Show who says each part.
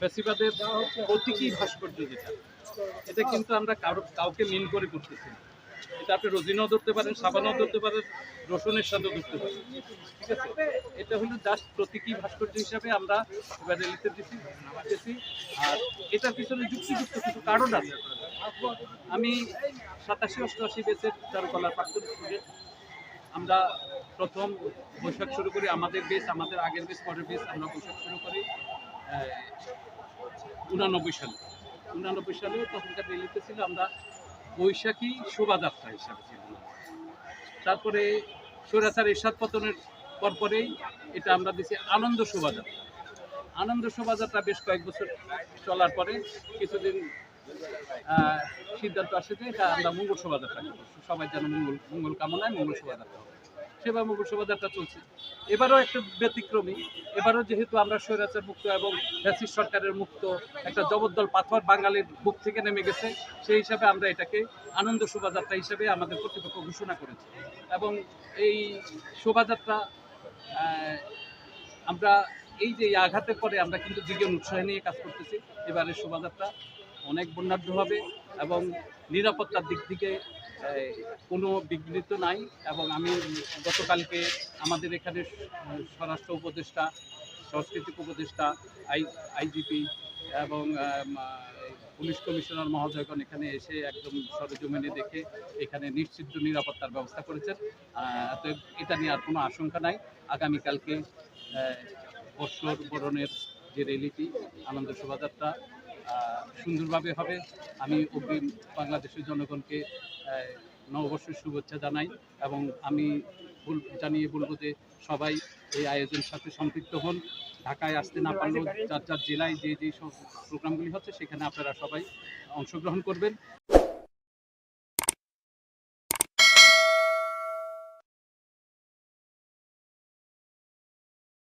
Speaker 1: ফেসিবাদের প্রতীকী ভাস্কর্য যেটা, এটা কিন্তু আমরা কারও কাউকে মিন করে করতেছি। এটা আপনি রোজিনাও ধরতে পারেন সাবানাও ধরতে পারেন, রসুনের সাথেও ধরতে পারেন, ঠিক আছে এটা হলো জাস্ট প্রতীকী ভাস্কর্য হিসাবে আমরা এবার রিলিজে দিচ্ছি দিতেছি। আর এটার পিছনে যুক্তিযুক্ত কিছু কারণ আছে আমি সাতাশি অষ্টআশি বেসের চারুকলার প্রাক্তন স্টুডেন্ট আমরা প্রথম বৈশাখ শুরু করি, আমাদের বেশ আমাদের আগের বেশ পরের বেশ আমরা বৈশাখ শুরু করি উনানব্বই সালে। উনানব্বই সালে তখনকার রিলিজে ছিল আমরা বৈশাখী শোভাযাত্রা হিসাবে ছিল তারপরে সৈরাচার এরশাদ পতনের পরপরেই এটা আমরা দিছি আনন্দ শোভাযাত্রা। আনন্দ শোভাযাত্রা বেশ কয়েক বছর চলার পরে কিছুদিন সিদ্ধান্ত আসে যে এটা আমরা মঙ্গল শোভাযাত্রা সবাই যেন মঙ্গল মঙ্গল কামনায় মঙ্গল শোভাযাত্রা সেবার মঙ্গল শোভাযাত্রা চলছে। এবারও একটা ব্যতিক্রমী। এবারও যেহেতু আমরা স্বৈরাচার মুক্ত এবং ফ্যাসিস্ট সরকারের মুক্ত একটা জবরদল পাথর বাঙালির বুক থেকে নেমে গেছে, সেই হিসাবে আমরা এটাকে আনন্দ শোভাযাত্রা হিসেবে আমাদের কর্তৃপক্ষ ঘোষণা করেছে। এবং এই শোভাযাত্রা আমরা এই যে আঘাতের পরে আমরা কিন্তু দ্বিগুণ উৎসাহ নিয়ে কাজ করতেছি। এবারের শোভাযাত্রা অনেক বর্ণাঢ্য হবে এবং নিরাপত্তার দিক থেকে কোনো বিঘ্নিত নাই এবং আমি গতকালকে আমাদের এখানে স্বরাষ্ট্র উপদেষ্টা, সাংস্কৃতিক উপদেষ্টা, আই, আইজিপি এবং পুলিশ কমিশনার মহোদয়গণ এখানে এসে একদম সরজমিনে দেখে এখানে নিশ্চিত নিরাপত্তার ব্যবস্থা করেছেন। এটা নিয়ে আর কোনো আশঙ্কা নাই। আগামীকালকে বৎসর বরণের যে র্যালিটি আনন্দ শোভাযাত্রা সুন্দরভাবে হবে। আমি অগ্রিম বাংলাদেশের জনগণকে নববর্ষের শুভেচ্ছা জানাই এবং আমি বল- জানিয়ে বলব যে সবাই এই আয়োজনের সাথে সম্পৃক্ত হন। ঢাকায় আসতে না পারলেও যার যার জেলায় যে যে সব প্রোগ্রামগুলি হচ্ছে, সেখানে আপনারা সবাই অংশগ্রহণ করবেন।